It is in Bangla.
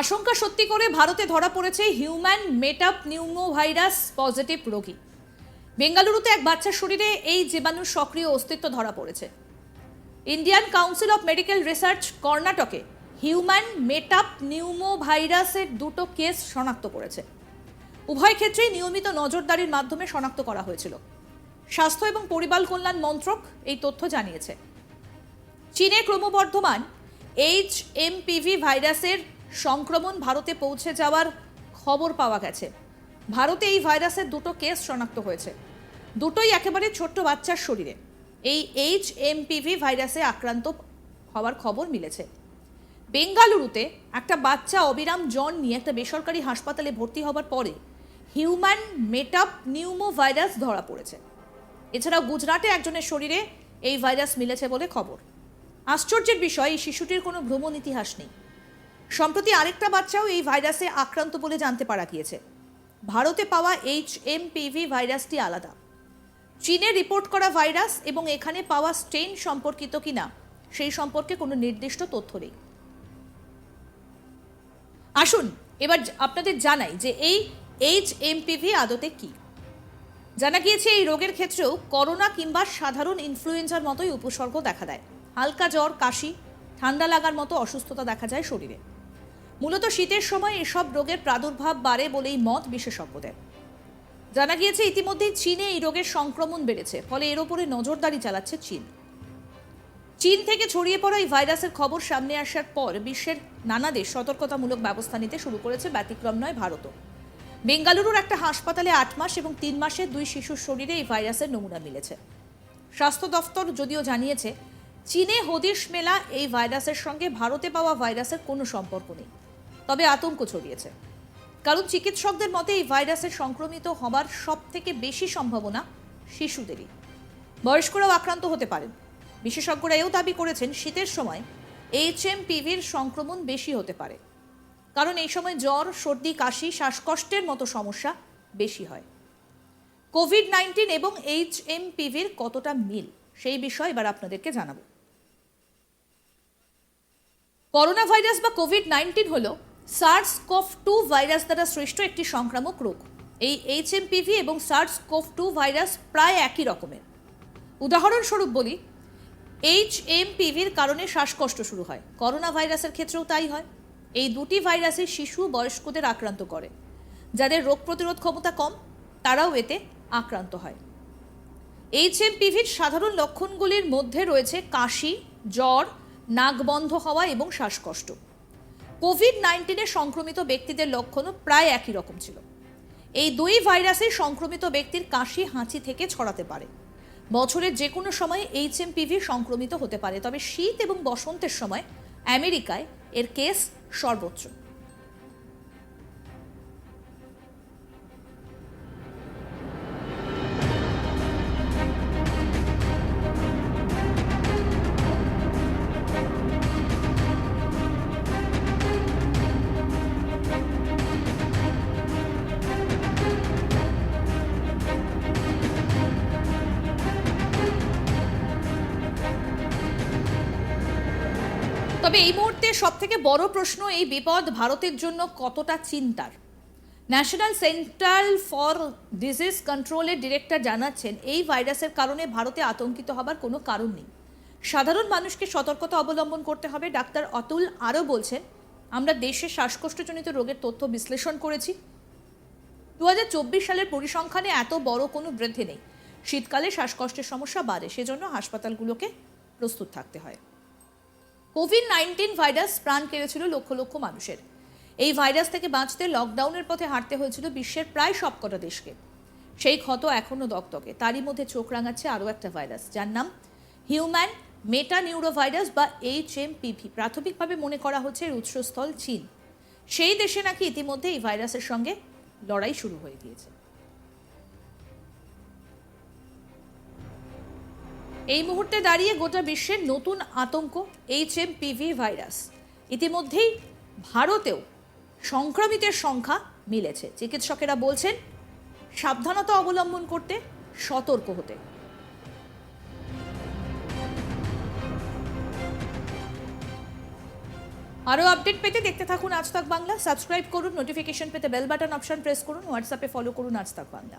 আশঙ্কা সত্যি করে ভারতে ধরা পড়েছে হিউম্যান মেটাপ নিউমো ভাইরাস পজিটিভ রোগী। বেঙ্গালুরুতে এক বাচ্চার শরীরে এই জীবাণুর সক্রিয় অস্তিত্ব ধরা পড়েছে। Indian council of medical research কর্ণাটকে হিউম্যান মেটাপ নিউমো ভাইরাসের দুটো কেস শনাক্ত করেছে। উভয় ক্ষেত্রেই নিয়মিত নজরদারির মাধ্যমে শনাক্ত করা হয়েছিল। স্বাস্থ্য এবং পরিবার কল্যাণ মন্ত্রক এই তথ্য জানিয়েছে। চীনে ক্রমবর্ধমান এইচ এমপিভি ভাইরাসের সংক্রমণ ভারতে পৌঁছে যাওয়ার খবর পাওয়া গেছে। ভারতে এই ভাইরাসের দুটো কেস শনাক্ত হয়েছে। দুটোই একেবারে ছোট্ট বাচ্চার শরীরে। এই এইচ এমপিভি ভাইরাসে আক্রান্ত হওয়ার খবর মিলেছে। বেঙ্গালুরুতে একটা বাচ্চা অবিরাম জন নিয়ে একটা বেসরকারি হাসপাতালে ভর্তি হবার পরে হিউম্যান মেটাপ নিউমো ভাইরাস ধরা পড়েছে। এছাড়াও গুজরাটে একজনের শরীরে এই ভাইরাস মিলেছে বলে খবর। আশ্চর্যের বিষয়, এই শিশুটির কোনো ভ্রমণ ইতিহাস নেই। সম্প্রতি আরেকটা বাচ্চাও এই ভাইরাসে আক্রান্ত বলে জানতে পারা গিয়েছে। ভারতে পাওয়া এইচ এমপিভি ভাইরাসটি আলাদা। চীনে রিপোর্ট করা ভাইরাস এবং এখানে পাওয়া স্ট্রেন সম্পর্কিত কিনা, সেই সম্পর্কে কোনো নির্দিষ্ট তথ্য নেই। আসুন, এবার আপনাদের জানাই যে এই এইচ এমপিভি আদতে কি। জানা গিয়েছে এই রোগের ক্ষেত্রেও করোনা কিংবা সাধারণ ইনফ্লুয়েঞ্জার মতোই উপসর্গ দেখা দেয়। হালকা জ্বর, কাশি, ঠান্ডা লাগার মতো অসুস্থতা দেখা যায় শরীরে। মূলত শীতের সময় এসব রোগের প্রাদুর্ভাব বাড়ে বলেই মত বিশেষজ্ঞদের। জানা গিয়েছে, ইতিমধ্যেই চীনে এই রোগের সংক্রমণ বেড়েছে, ফলে এর ওপরে নজরদারি চালাচ্ছে চীন। চীন থেকে ছড়িয়ে পড়া এই ভাইরাসের খবর সামনে আসার পর বিশ্বের নানা দেশ সতর্কতামূলক ব্যবস্থা নিতে শুরু করেছে ব্যতিক্রম নয় ভারতও। বেঙ্গালুরুর একটা হাসপাতালে আট মাস এবং তিন মাসের দুই শিশুর শরীরে এই ভাইরাসের নমুনা মিলেছে। স্বাস্থ্য দফতর যদিও জানিয়েছে, চীনে হদিশ মেলা এই ভাইরাসের সঙ্গে ভারতে পাওয়া ভাইরাসের কোনো সম্পর্ক নেই। তবে আতঙ্ক ছড়িয়েছে। কারণ চিকিৎসকদের মতে এই ভাইরাসে সংক্রমিত হবার সব থেকে বেশি সম্ভাবনা শিশুদেরই। বয়স্করাও আক্রান্ত হতে পারেন। বিশেষজ্ঞরা এও দাবি করেছেন শীতের সময় এইচ এইচএমপিভির সংক্রমণ বেশি হতে পারে। কারণ এই সময় জ্বর, সর্দি, কাশি, শ্বাসকষ্টের মতো সমস্যা বেশি হয়। কোভিড নাইন্টিন এবং এইচ এইচএমপিভির কতটা মিল, সেই বিষয় এবার আপনাদেরকে জানাব। করোনা ভাইরাস বা কোভিড নাইন্টিন হল সার্স কোভ টু ভাইরাস দ্বারা সৃষ্ট একটি সংক্রামক রোগ। এই এইচ এইচএমপিভি এবং সার্স কোভ টু ভাইরাস প্রায় একই রকমের। উদাহরণস্বরূপ বলি এইচ এমপিভির কারণে শ্বাসকষ্ট শুরু হয়। করোনা ভাইরাসের ক্ষেত্রেও তাই হয়। এই দুটি ভাইরাসে শিশু বয়স্কদের আক্রান্ত করে, যাদের রোগ প্রতিরোধ ক্ষমতা কম, তারাও এতে আক্রান্ত হয়। এইচ এইচএমপিভির সাধারণ লক্ষণগুলির মধ্যে রয়েছে কাশি, জ্বর, নাক বন্ধ হওয়া এবং শ্বাসকষ্ট। কোভিড নাইন্টিনে সংক্রমিত ব্যক্তিদের লক্ষণও প্রায় একই রকম ছিল। এই দুই ভাইরাসে সংক্রমিত ব্যক্তির কাশি, হাঁচি থেকে ছড়াতে পারে। বছরের যে কোনো সময় এইচএমপিভি সংক্রমিত হতে পারে, তবে শীত এবং বসন্তের সময় আমেরিকায় এর কেস সর্বোচ্চ। তবে এই মুহূর্তে সব থেকে বড় প্রশ্ন এই বিপদ ভারতের জন্য কতটা চিন্তার? ন্যাশনাল সেন্ট্রাল ফর ডিজিজ কন্ট্রোলের ডিরেক্টর জানাচ্ছেন, এই ভাইরাসের কারণে ভারতে আতঙ্কিত হবার কোনো কারণ নেই। সাধারণ মানুষকে সতর্কতা অবলম্বন করতে হবে। ডাক্তার অতুল আরও বলছেন, আমরা দেশে শ্বাসকষ্টজনিত রোগের তথ্য বিশ্লেষণ করেছি। দু হাজার চব্বিশ সালের পরিসংখ্যানে এত বড় কোনো বৃদ্ধি নেই। শীতকালে শ্বাসকষ্টের সমস্যা বাড়ে, সেজন্য হাসপাতালগুলোকে প্রস্তুত থাকতে হয়। কোভিড নাইন্টিন ভাইরাস প্রাণ কেড়েছিল লক্ষ লক্ষ মানুষের। এই ভাইরাস থেকে বাঁচতে লকডাউনের পথে হাঁটতে হয়েছিল বিশ্বের প্রায় সবকটা দেশকে। সেই ক্ষত এখনও দকদকে তারই মধ্যে চোখ রাঙাচ্ছে আরও একটা ভাইরাস, যার নাম হিউম্যান মেটা নিউরোভাইরাস বা এইচ এম পিভি প্রাথমিকভাবে মনে করা হচ্ছে এর উৎসস্থল চীন। সেই দেশে নাকি ইতিমধ্যে এই ভাইরাসের সঙ্গে লড়াই শুরু হয়ে গিয়েছে। এই মুহূর্তে দাঁড়িয়ে গোটা বিশ্বের নতুন আতঙ্ক এইচ এম পিভি ভাইরাস। ইতিমধ্যেই ভারতেও সংক্রমিতের সংখ্যা মিলেছে। চিকিৎসকেরা বলছেন, সাবধানতা অবলম্বন করতে সতর্ক হতে। আরও আপডেট পেতে দেখতে থাকুন আজ তাক বাংলা। সাবস্ক্রাইব করুন, নোটিফিকেশন পেতে বেল বাটন অপশন প্রেস করুন, হোয়াটসঅ্যাপে ফলো করুন আজ তাক বাংলা।